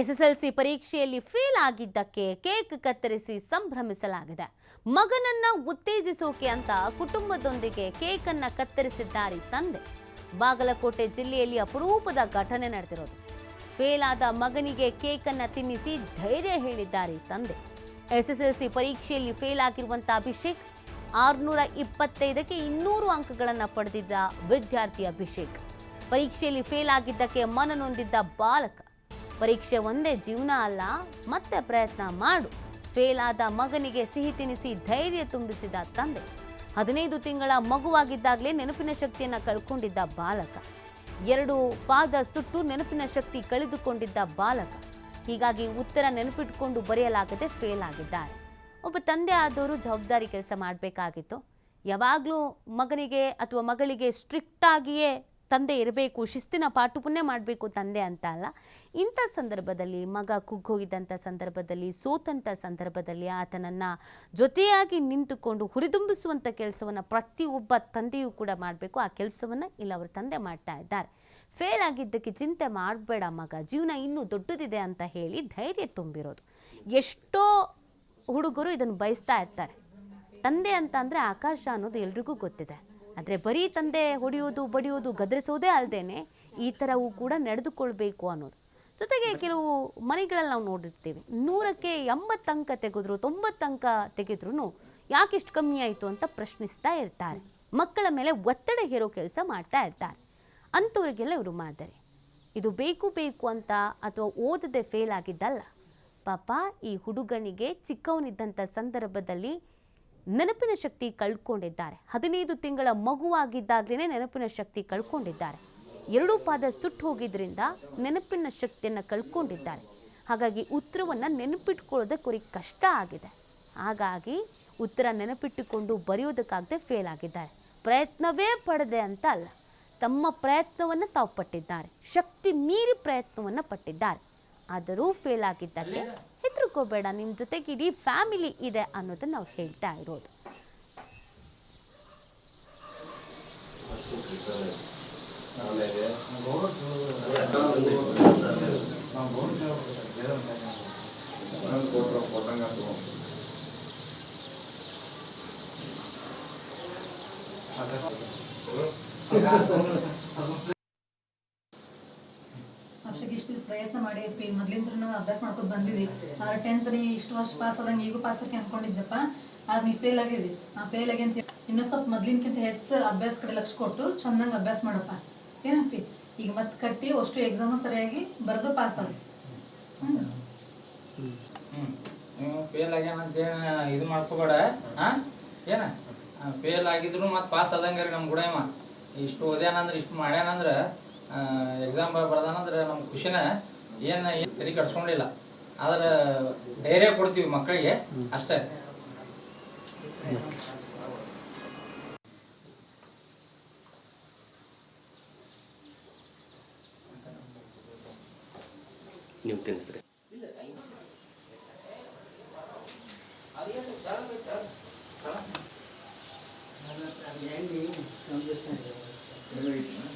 SSLC ಪರೀಕ್ಷೆಯಲ್ಲಿ fail ಆಗಿದ್ದಕ್ಕೆ cake ಕತ್ತರಿಸಿ ಸಂಭ್ರಮಿಸಲಾಗಿದೆ. ಮಗನನ್ನ ಉತ್ತೇಜಿಸೋಕೆ ಅಂತ ಕುಟುಂಬದೊಂದಿಗೆ ಕೇಕ್ ಅನ್ನ ಕತ್ತರಿಸಿದ್ದಾರೆ ತಂದೆ. ಬಾಗಲಕೋಟೆ ಜಿಲ್ಲೆಯಲ್ಲಿ ಅಪರೂಪದ ಘಟನೆ ನಡೆದಿರೋದು. ಫೇಲ್ ಆದ ಮಗನಿಗೆ ಕೇಕ್ ಅನ್ನ ತಿನ್ನಿಸಿ ಧೈರ್ಯ ಹೇಳಿದ್ದಾರೆ ತಂದೆ. ಎಸ್ಎಸ್ಎಲ್ಸಿ ಪರೀಕ್ಷೆಯಲ್ಲಿ ಫೇಲ್ ಆಗಿರುವಂತ ಅಭಿಷೇಕ್, ಆರುನೂರ ಇಪ್ಪತ್ತೈದಕ್ಕೆ ಇನ್ನೂರು ಅಂಕಗಳನ್ನು ಪಡೆದಿದ್ದ ವಿದ್ಯಾರ್ಥಿ ಅಭಿಷೇಕ್. ಪರೀಕ್ಷೆಯಲ್ಲಿ ಫೇಲ್ ಆಗಿದ್ದಕ್ಕೆ ಮನನೊಂದಿದ್ದ ಬಾಲಕ. ಪರೀಕ್ಷೆ ಒಂದೇ ಜೀವನ ಅಲ್ಲ, ಮತ್ತೆ ಪ್ರಯತ್ನ ಮಾಡು. ಫೇಲ್ ಆದ ಮಗನಿಗೆ ಸಿಹಿ ತಿನಿಸಿ ಧೈರ್ಯ ತುಂಬಿಸಿದ ತಂದೆ. ಹದಿನೈದು ತಿಂಗಳ ಮಗುವಾಗಿದ್ದಾಗಲೇ ನೆನಪಿನ ಶಕ್ತಿಯನ್ನು ಕಳ್ಕೊಂಡಿದ್ದ ಬಾಲಕ. ಎರಡು ಪಾದ ಸುಟ್ಟು ನೆನಪಿನ ಶಕ್ತಿ ಕಳೆದುಕೊಂಡಿದ್ದ ಬಾಲಕ. ಹೀಗಾಗಿ ಉತ್ತರ ನೆನಪಿಟ್ಕೊಂಡು ಬರೆಯಲಾಗದೆ ಫೇಲ್ ಆಗಿದ್ದಾರೆ. ಒಬ್ಬ ತಂದೆ ಆದವರು ಜವಾಬ್ದಾರಿ ಕೆಲಸ ಮಾಡಬೇಕಾಗಿತ್ತು. ಯಾವಾಗಲೂ ಮಗನಿಗೆ ಅಥವಾ ಮಗಳಿಗೆ ಸ್ಟ್ರಿಕ್ಟ್ ಆಗಿಯೇ ತಂದೆ ಇರಬೇಕು, ಶಿಸ್ತಿನ ಪಾಠವನ್ನೇ ಮಾಡಬೇಕು ತಂದೆ ಅಂತ ಅಲ್ಲ. ಇಂಥ ಸಂದರ್ಭದಲ್ಲಿ ಮಗ ಕುಗ್ಗೋಗಿದ್ದಂಥ ಸಂದರ್ಭದಲ್ಲಿ, ಸೋತಂಥ ಸಂದರ್ಭದಲ್ಲಿ ಆತನನ್ನು ಜೊತೆಯಾಗಿ ನಿಂತುಕೊಂಡು ಹುರಿದುಂಬಿಸುವಂಥ ಕೆಲಸವನ್ನು ಪ್ರತಿಯೊಬ್ಬ ತಂದೆಯೂ ಕೂಡ ಮಾಡಬೇಕು. ಆ ಕೆಲಸವನ್ನು ಇಲ್ಲಿ ಅವರು ತಂದೆ ಮಾಡ್ತಾ ಇದ್ದಾರೆ. ಫೇಲ್ ಆಗಿದ್ದಕ್ಕೆ ಚಿಂತೆ ಮಾಡಬೇಡ ಮಗ. ಜೀವನ ಇನ್ನೂ ದೊಡ್ಡದಿದೆ ಅಂತ ಹೇಳಿ ಧೈರ್ಯ ತುಂಬಿರೋದು. ಎಷ್ಟೋ ಹುಡುಗರು ಇದನ್ನು ಬಯಸ್ತಾ ಇರ್ತಾರೆ. ತಂದೆ ಅಂತ ಅಂದರೆ ಆಕಾಶ ಅನ್ನೋದು ಎಲ್ರಿಗೂ ಗೊತ್ತಿದೆ. ಆದರೆ ಬರೀ ತಂದೆ ಹೊಡೆಯೋದು, ಬಡಿಯೋದು, ಗದರಿಸೋದೇ ಅಲ್ಲದೇ ಈ ಥರವೂ ಕೂಡ ನಡೆದುಕೊಳ್ಬೇಕು ಅನ್ನೋದು. ಜೊತೆಗೆ ಕೆಲವು ಮನೆಗಳಲ್ಲಿ ನಾವು ನೋಡಿರ್ತೀವಿ, ನೂರಕ್ಕೆ ಎಂಬತ್ತು ಅಂಕ ತೆಗೆದ್ರು, ತೊಂಬತ್ತು ಅಂಕ ತೆಗೆದ್ರೂ ಯಾಕೆ ಇಷ್ಟು ಕಮ್ಮಿ ಆಯಿತು ಅಂತ ಪ್ರಶ್ನಿಸ್ತಾ ಇರ್ತಾರೆ. ಮಕ್ಕಳ ಮೇಲೆ ಒತ್ತಡ ಹೇರೋ ಕೆಲಸ ಮಾಡ್ತಾ ಇರ್ತಾರೆ. ಅಂಥವ್ರಿಗೆಲ್ಲ ಇವರು ಮಾದರಿ. ಇದು ಬೇಕು ಬೇಕು ಅಂತ ಅಥವಾ ಓದದೆ ಫೇಲ್ ಆಗಿದ್ದಲ್ಲ. ಪಾಪ ಈ ಹುಡುಗನಿಗೆ ಚಿಕ್ಕವನಿದ್ದಂಥ ಸಂದರ್ಭದಲ್ಲಿ ನೆನಪಿನ ಶಕ್ತಿ ಕಳ್ಕೊಂಡಿದ್ದಾರೆ. ಹದಿನೈದು ತಿಂಗಳ ಮಗುವಾಗಿದ್ದಾಗಲೇ ನೆನಪಿನ ಶಕ್ತಿ ಕಳ್ಕೊಂಡಿದ್ದಾರೆ. ಎರಡೂ ಪಾದ ಸುಟ್ಟು ಹೋಗಿದ್ದರಿಂದ ನೆನಪಿನ ಶಕ್ತಿಯನ್ನು ಕಳ್ಕೊಂಡಿದ್ದಾರೆ. ಹಾಗಾಗಿ ಉತ್ತರವನ್ನು ನೆನಪಿಟ್ಕೊಳ್ಳೋದಕ್ಕೆ ಕುರಿ ಕಷ್ಟ ಆಗಿದೆ. ಹಾಗಾಗಿ ಉತ್ತರ ನೆನಪಿಟ್ಟುಕೊಂಡು ಬರೆಯೋದಕ್ಕಾಗದೆ ಫೇಲ್ ಆಗಿದ್ದಾರೆ. ಪ್ರಯತ್ನವೇ ಪಡದೆ ಅಂತ ಅಲ್ಲ, ತಮ್ಮ ಪ್ರಯತ್ನವನ್ನು ತಾವು ಪಟ್ಟಿದ್ದಾರೆ. ಶಕ್ತಿ ಮೀರಿ ಪ್ರಯತ್ನವನ್ನು ಪಟ್ಟಿದ್ದಾರೆ. ಆದರೂ ಫೇಲ್ ಆಗಿದ್ದಕ್ಕೆ ಹೆದರ್ಕೋಬೇಡ ನಿಮ್ಮ ಜೊತೆಗೆ ಇಡೀ ಫ್ಯಾಮಿಲಿ ಇದೆ ಅನ್ನೋದನ್ನ ನಾವು ಹೇಳ್ತಾ ಇರೋದು. ವರ್ಷಕ್ಕೆ ಇಷ್ಟು ಪ್ರಯತ್ನ ಮಾಡಿ, ಪಿ ಮೊದ್ಲಿಂದ ಅಭ್ಯಾಸ ಮಾಡ್ಕೊಂಡು ಬಂದಿದ್ದಿ ಆದ್ರೆ ಟೆಂತ್ ನೀ ಇಷ್ಟು ವರ್ಷ ಪಾಸ್ ಆದಂಗೆ ಈಗೂ ಪಾಸ್ ಆಗಿ ಅನ್ಕೊಂಡಿದ್ದಪ್ಪ ಆದ್ರೆ ನೀ ಫೇಲ್ ಆಗಿದ್ವಿ ಆ ಫೇಲ್ ಆಗಿ ಅಂತ ಇನ್ನೂ ಸ್ವಲ್ಪ ಮೊದ್ಲಿನ್ಕಿಂತ ಹೆಚ್ಚು ಅಭ್ಯಾಸ ಕಡೆ ಲಕ್ಷ ಕೊಟ್ಟು ಚಂದಂಗೆ ಅಭ್ಯಾಸ ಮಾಡಪ್ಪ. ಏನಪ್ಪಿ ಈಗ ಮತ್ತೆ ಕಟ್ಟಿ ಅಷ್ಟು ಎಕ್ಸಾಮು ಸರಿಯಾಗಿ ಬರೆದು ಪಾಸ್ ಆಗಿ ಫೇಲ್ ಆಗ್ಯಾನ ಅಂತ ಇದು ಮಾಡ್ಕೋಬೇಡ. ಏನ? ಫೇಲ್ ಆಗಿದ್ರು ಮತ್ತೆ ಪಾಸ್ ಆದಂಗಾರಿ ನಮ್ಮ ಗುಡಮ್ಮ ಇಷ್ಟು ಓದ್ಯಾನಂದ್ರೆ, ಇಷ್ಟು ಮಾಡ್ಯಾನಂದ್ರೆ ಎಕ್ಸಾಮ್ ಬರ್ದಾನಂದ್ರೆ ನಮ್ಗೆ ಖುಷಿನ. ಏನು ಏನು ತಲೆ ಕಟ್ಸ್ಕೊಂಡಿಲ್ಲ ಆದ್ರೆ ಧೈರ್ಯ ಕೊಡ್ತೀವಿ ಮಕ್ಕಳಿಗೆ ಅಷ್ಟೇ. ನೀವು ತಿನ್ನಿಸ್ರಿ. ಹ್ಞೂ ನೀವು